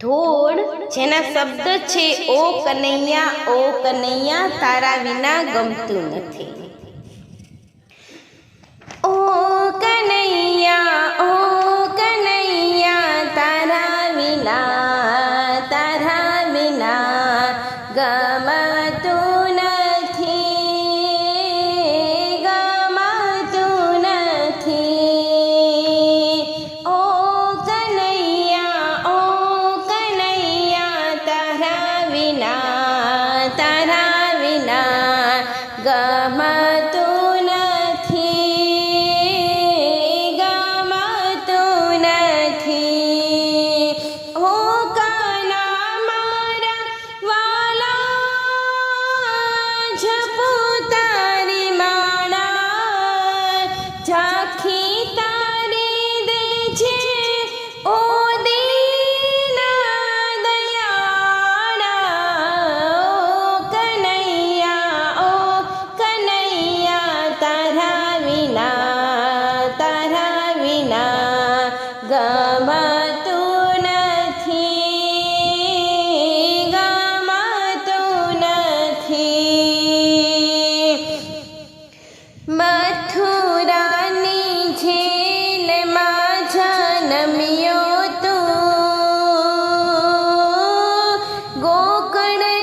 ઢોળ જેના શબ્દ છે ઓ કનૈયા ઓ કનૈયા તારા વિના ગમતું નથી ઓ કનૈયા ઓ ના ગમતું ગમતું નથી ગમતું નથી. મથુરાની જેલમાં જન્મ્યો તું. ગોકર્ણ